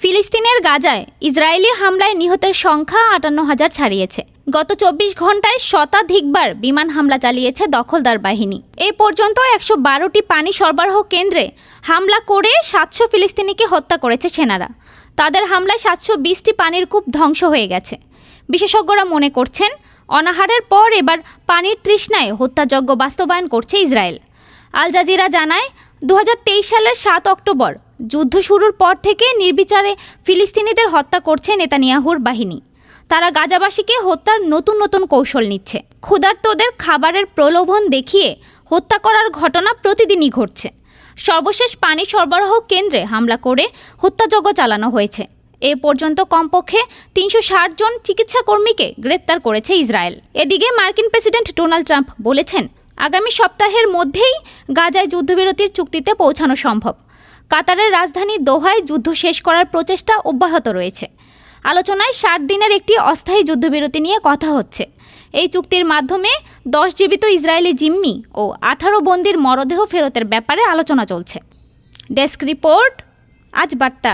ফিলিস্তিনের গাজায় ইসরায়েলি হামলায় নিহতের সংখ্যা আটান্ন হাজার ছাড়িয়েছে। গত চব্বিশ ঘন্টায় শতাধিকবার বিমান হামলা চালিয়েছে দখলদার বাহিনী। এ পর্যন্ত একশো বারোটি পানি সরবরাহ কেন্দ্রে হামলা করে সাতশো ফিলিস্তিনিকে হত্যা করেছে সেনারা। তাদের হামলায় সাতশো বিশটি পানির কূপ ধ্বংস হয়ে গেছে। বিশেষজ্ঞরা মনে করছেন, অনাহারের পর এবার পানির তৃষ্ণায় হত্যাযজ্ঞ বাস্তবায়ন করছে ইসরায়েল। আল জাজিরা জানায় দু হাজার তেইশ সালের সাত অক্টোবর যুদ্ধ শুরুর পর থেকে নির্বিচারে ফিলিস্তিনিদের হত্যা করছে নেতানিয়াহুর বাহিনী। তারা গাজাবাসীকে হত্যার নতুন নতুন কৌশল নিচ্ছে। ক্ষুধার্তদের খাবারের প্রলোভন দেখিয়ে হত্যা করার ঘটনা প্রতিদিনই ঘটছে। সর্বশেষ পানি সরবরাহ কেন্দ্রে হামলা করে হত্যাযজ্ঞ চালানো হয়েছে। এ পর্যন্ত কমপক্ষে তিনশো ষাট জন চিকিৎসা কর্মীকে গ্রেপ্তার করেছে ইসরায়েল। এদিকে মার্কিন প্রেসিডেন্ট ডোনাল্ড ট্রাম্প বলেছেন আগামী সপ্তাহের মধ্যেই গাজায় যুদ্ধবিরতির চুক্তিতে পৌঁছানো সম্ভব। কাতারের রাজধানী দোহায় যুদ্ধ শেষ করার প্রচেষ্টা অব্যাহত রয়েছে। আলোচনায় ষাট দিনের একটি অস্থায়ী যুদ্ধবিরতি নিয়ে কথা হচ্ছে। এই চুক্তির মাধ্যমে দশ জীবিত ইসরায়েলি জিম্মি ও আঠারো বন্দির মরদেহ ফেরতের ব্যাপারে আলোচনা চলছে। ডেস্ক রিপোর্ট, আজ বার্তা।